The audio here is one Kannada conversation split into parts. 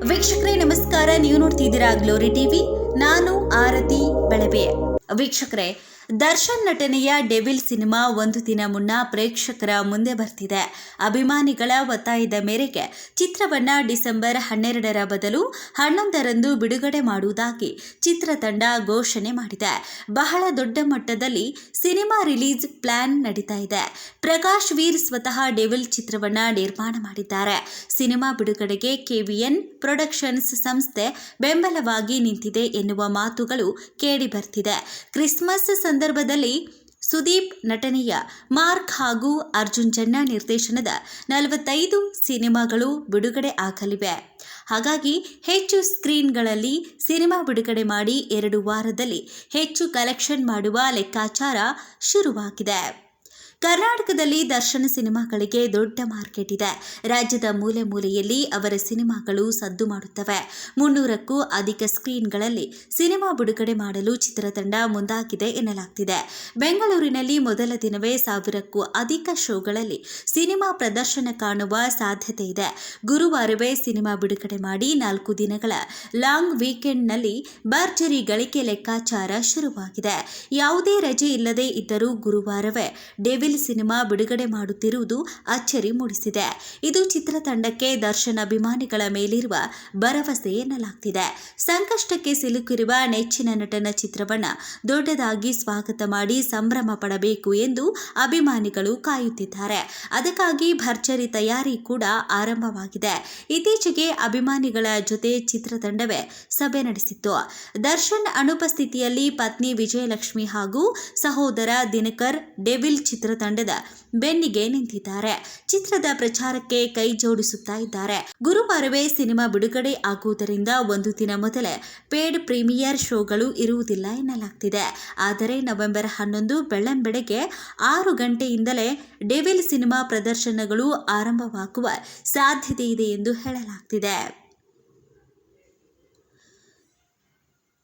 ವೀಕ್ಷಕರೇ ನಮಸ್ಕಾರ. ನೀವು ನೋಡ್ತಿದ್ದೀರಾ ಗ್ಲೋರಿ ಟಿವಿ. ನಾನು ಆರತಿ ಬೆಳಬೆ ವೀಕ್ಷಕರೇ ದರ್ಶನ್ ನಟನೆಯ ಡೆವಿಲ್ ಸಿನಿಮಾ ಒಂದು ದಿನ ಮುನ್ನ ಪ್ರೇಕ್ಷಕರ ಮುಂದೆ ಬರ್ತಿದೆ. ಅಭಿಮಾನಿಗಳ ಒತ್ತಾಯದ ಮೇರೆಗೆ ಚಿತ್ರವನ್ನ ಡಿಸೆಂಬರ್ ಹನ್ನೆರಡರ ಬದಲು ಹನ್ನೊಂದರಂದು ಬಿಡುಗಡೆ ಮಾಡುವುದಾಗಿ ಚಿತ್ರತಂಡ ಘೋಷಣೆ ಮಾಡಿದೆ. ಬಹಳ ದೊಡ್ಡ ಮಟ್ಟದಲ್ಲಿ ಸಿನಿಮಾ ರಿಲೀಸ್ ಪ್ಲಾನ್ ನಡೀತಾ ಇದೆ. ಪ್ರಕಾಶ್ ವೀರ್ ಸ್ವತಃ ಡೆವಿಲ್ ಚಿತ್ರವನ್ನ ನಿರ್ಮಾಣ ಮಾಡಿದ್ದಾರೆ. ಸಿನಿಮಾ ಬಿಡುಗಡೆಗೆ ಕೆವಿಎನ್ ಪ್ರೊಡಕ್ಷನ್ಸ್ ಸಂಸ್ಥೆ ಬೆಂಬಲವಾಗಿ ನಿಂತಿದೆ ಎನ್ನುವ ಮಾತುಗಳು ಕೇಳಿ ಬರ್ತಿದೆ. ಕ್ರಿಸ್ಮಸ್ ಸಂದರ್ಭದಲ್ಲಿ ಸುದೀಪ್ ನಟನೆಯ ಮಾರ್ಕ್ ಹಾಗೂ ಅರ್ಜುನ್ ಜನ್ನ ನಿರ್ದೇಶನದ ನಲವತ್ತೈದು ಸಿನಿಮಾಗಳು ಬಿಡುಗಡೆ ಆಗಲಿವೆ. ಹಾಗಾಗಿ ಹೆಚ್ಚು ಸ್ಕ್ರೀನ್ಗಳಲ್ಲಿ ಸಿನಿಮಾ ಬಿಡುಗಡೆ ಮಾಡಿ ಎರಡು ವಾರದಲ್ಲಿ ಹೆಚ್ಚು ಕಲೆಕ್ಷನ್ ಮಾಡುವ ಲೆಕ್ಕಾಚಾರ ಶುರುವಾಗಿದೆ. ಕರ್ನಾಟಕದಲ್ಲಿ ದರ್ಶನ ಸಿನಿಮಾಗಳಿಗೆ ದೊಡ್ಡ ಮಾರ್ಕೆಟ್ ಇದೆ. ರಾಜ್ಯದ ಮೂಲೆ ಮೂಲೆಯಲ್ಲಿ ಅವರ ಸಿನಿಮಾಗಳು ಸದ್ದು ಮಾಡುತ್ತವೆ. ಮುನ್ನೂರಕ್ಕೂ ಅಧಿಕ ಸ್ಕ್ರೀನ್ಗಳಲ್ಲಿ ಸಿನಿಮಾ ಬಿಡುಗಡೆ ಮಾಡಲು ಚಿತ್ರತಂಡ ಮುಂದಾಗಿದೆ ಎನ್ನಲಾಗ್ತಿದೆ. ಬೆಂಗಳೂರಿನಲ್ಲಿ ಮೊದಲ ದಿನವೇ ಸಾವಿರಕ್ಕೂ ಅಧಿಕ ಶೋಗಳಲ್ಲಿ ಸಿನಿಮಾ ಪ್ರದರ್ಶನ ಕಾಣುವ ಸಾಧ್ಯತೆ ಇದೆ. ಗುರುವಾರವೇ ಸಿನಿಮಾ ಬಿಡುಗಡೆ ಮಾಡಿ ನಾಲ್ಕು ದಿನಗಳ ಲಾಂಗ್ ವೀಕೆಂಡ್ನಲ್ಲಿ ಭರ್ಜರಿ ಗಳಿಕೆ ಲೆಕ್ಕಾಚಾರ ಶುರುವಾಗಿದೆ. ಯಾವುದೇ ರಜೆ ಇಲ್ಲದೆ ಇದ್ದರೂ ಗುರುವಾರವೇ ಡೆವಿಲ್ ಸಿನಿಮಾ ಬಿಡುಗಡೆ ಮಾಡುತ್ತಿರುವುದು ಅಚ್ಚರಿ ಮೂಡಿಸಿದೆ. ಇದು ಚಿತ್ರತಂಡಕ್ಕೆ ದರ್ಶನ್ ಅಭಿಮಾನಿಗಳ ಮೇಲಿರುವ ಭರವಸೆ ಎನ್ನಲಾಗ್ತಿದೆ. ಸಂಕಷ್ಟಕ್ಕೆ ಸಿಲುಕಿರುವ ನೆಚ್ಚಿನ ನಟನ ಚಿತ್ರವನ್ನ ದೊಡ್ಡದಾಗಿ ಸ್ವಾಗತ ಮಾಡಿ ಸಂಭ್ರಮ ಪಡಬೇಕು ಎಂದು ಅಭಿಮಾನಿಗಳು ಕಾಯುತ್ತಿದ್ದಾರೆ. ಅದಕ್ಕಾಗಿ ಭರ್ಜರಿ ತಯಾರಿ ಕೂಡ ಆರಂಭವಾಗಿದೆ. ಇತ್ತೀಚೆಗೆ ಅಭಿಮಾನಿಗಳ ಜೊತೆ ಚಿತ್ರತಂಡವೇ ಸಭೆ ನಡೆಸಿತ್ತು. ದರ್ಶನ್ ಅನುಪಸ್ಥಿತಿಯಲ್ಲಿ ಪತ್ನಿ ವಿಜಯಲಕ್ಷ್ಮಿ ಹಾಗೂ ಸಹೋದರ ದಿನಕರ್, ಡೆವಿಲ್ ಚಿತ್ರತಂಡದ ಬೆನ್ನಿಗೆ ನಿಂತಿದ್ದಾರೆ. ಚಿತ್ರದ ಪ್ರಚಾರಕ್ಕೆ ಕೈ ಜೋಡಿಸುತ್ತಾ ಇದ್ದಾರೆ. ಗುರುವಾರವೇ ಸಿನಿಮಾ ಬಿಡುಗಡೆ ಆಗುವುದರಿಂದ ಒಂದು ದಿನ ಮೊದಲೇ ಪೇಡ್ ಪ್ರೀಮಿಯರ್ ಶೋಗಳು ಇರುವುದಿಲ್ಲ ಎನ್ನಲಾಗ್ತಿದೆ. ಆದರೆ ನವೆಂಬರ್ ಹನ್ನೊಂದು ಬೆಳ್ಳಂಬೆಳಗ್ಗೆ ಆರು ಗಂಟೆಯಿಂದಲೇ ಡೆವಿಲ್ ಸಿನಿಮಾ ಪ್ರದರ್ಶನಗಳು ಆರಂಭವಾಗುವ ಸಾಧ್ಯತೆ ಇದೆ ಎಂದು ಹೇಳಲಾಗ್ತಿದೆ.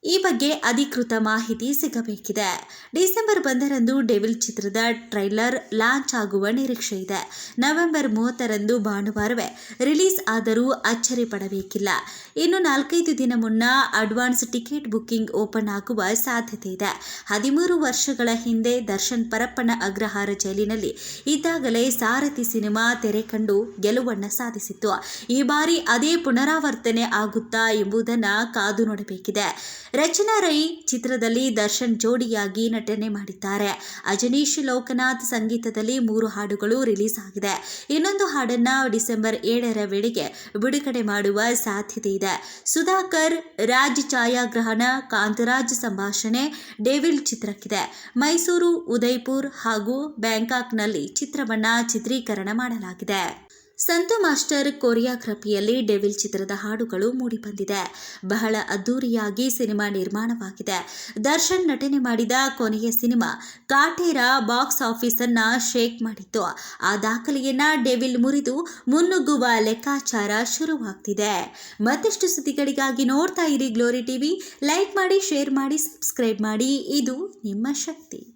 ಈ ಬಗ್ಗೆ ಅಧಿಕೃತ ಮಾಹಿತಿ ಸಿಗಬೇಕಿದೆ. ಡಿಸೆಂಬರ್ ಒಂದರಂದು ಡೆವಿಲ್ ಚಿತ್ರದ ಟ್ರೈಲರ್ ಲಾಂಚ್ ಆಗುವ ನಿರೀಕ್ಷೆ ಇದೆ. ನವೆಂಬರ್ ಮೂವತ್ತರಂದು ಭಾನುವಾರವೇ ರಿಲೀಸ್ ಆದರೂ ಅಚ್ಚರಿ ಪಡಬೇಕಿಲ್ಲ. ಇನ್ನು ನಾಲ್ಕೈದು ದಿನ ಮುನ್ನ ಅಡ್ವಾನ್ಸ್ ಟಿಕೆಟ್ ಬುಕ್ಕಿಂಗ್ ಓಪನ್ ಆಗುವ ಸಾಧ್ಯತೆ ಇದೆ. ಹದಿಮೂರು ವರ್ಷಗಳ ಹಿಂದೆ ದರ್ಶನ್ ಪರಪ್ಪನ ಅಗ್ರಹಾರ ಜೈಲಿನಲ್ಲಿ ಇದ್ದಾಗಲೇ ಸಾರಥಿ ಸಿನಿಮಾ ತೆರೆ ಕಂಡು ಗೆಲುವನ್ನ ಸಾಧಿಸಿತ್ತು. ಈ ಬಾರಿ ಅದೇ ಪುನರಾವರ್ತನೆ ಆಗುತ್ತಾ ಎಂಬುದನ್ನು ಕಾದು ನೋಡಬೇಕಿದೆ. ರಚನಾ ರೈ ಚಿತ್ರದಲ್ಲಿ ದರ್ಶನ್ ಜೋಡಿಯಾಗಿ ನಟನೆ ಮಾಡಿದ್ದಾರೆ. ಅಜನೀಶ್ ಲೋಕನಾಥ್ ಸಂಗೀತದಲ್ಲಿ ಮೂರು ಹಾಡುಗಳು ರಿಲೀಸ್ ಆಗಿದೆ. ಇನ್ನೊಂದು ಹಾಡನ್ನು ಡಿಸೆಂಬರ್ ಏಳರ ವೇಳೆಗೆ ಬಿಡುಗಡೆ ಮಾಡುವ ಸಾಧ್ಯತೆ ಇದೆ. ಸುಧಾಕರ್, ರಾಜ್ ಛಾಯಾಗ್ರಹಣ, ಕಾಂತರಾಜ್ ಸಂಭಾಷಣೆ, ಡೇವಿಲ್ ಚಿತ್ರಕ್ಕಿದೆ. ಮೈಸೂರು, ಉದಯ್ಪುರ್ ಹಾಗೂ ಬ್ಯಾಂಕಾಕ್ನಲ್ಲಿ ಚಿತ್ರವನ್ನ ಚಿತ್ರೀಕರಣ ಮಾಡಲಾಗಿದೆ. ಸಂತು ಮಾಸ್ಟರ್ ಕೊರಿಯೋಗ್ರಫಿಯಲ್ಲಿ ಡೆವಿಲ್ ಚಿತ್ರದ ಹಾಡುಗಳು ಮೂಡಿಬಂದಿದೆ. ಬಹಳ ಅದ್ದೂರಿಯಾಗಿ ಸಿನಿಮಾ ನಿರ್ಮಾಣವಾಗಿದೆ. ದರ್ಶನ್ ನಟನೆ ಮಾಡಿದ ಕೊನೆಯ ಸಿನಿಮಾ ಕಾಟೇರ ಬಾಕ್ಸ್ ಆಫೀಸ್ ಅನ್ನ ಶೇಕ್ ಮಾಡಿತ್ತು. ಆ ದಾಖಲೆಯನ್ನ ಡೆವಿಲ್ ಮುರಿದು ಮುನ್ನುಗ್ಗುವ ಲೆಕ್ಕಾಚಾರ ಶುರುವಾಗ್ತಿದೆ. ಮತ್ತಷ್ಟು ಸುದ್ದಿಗಳಿಗಾಗಿ ನೋಡ್ತಾ ಇರಿ ಗ್ಲೋರಿ ಟಿವಿ. ಲೈಕ್ ಮಾಡಿ, ಶೇರ್ ಮಾಡಿ, ಸಬ್ಸ್ಕ್ರೈಬ್ ಮಾಡಿ. ಇದು ನಿಮ್ಮ ಶಕ್ತಿ.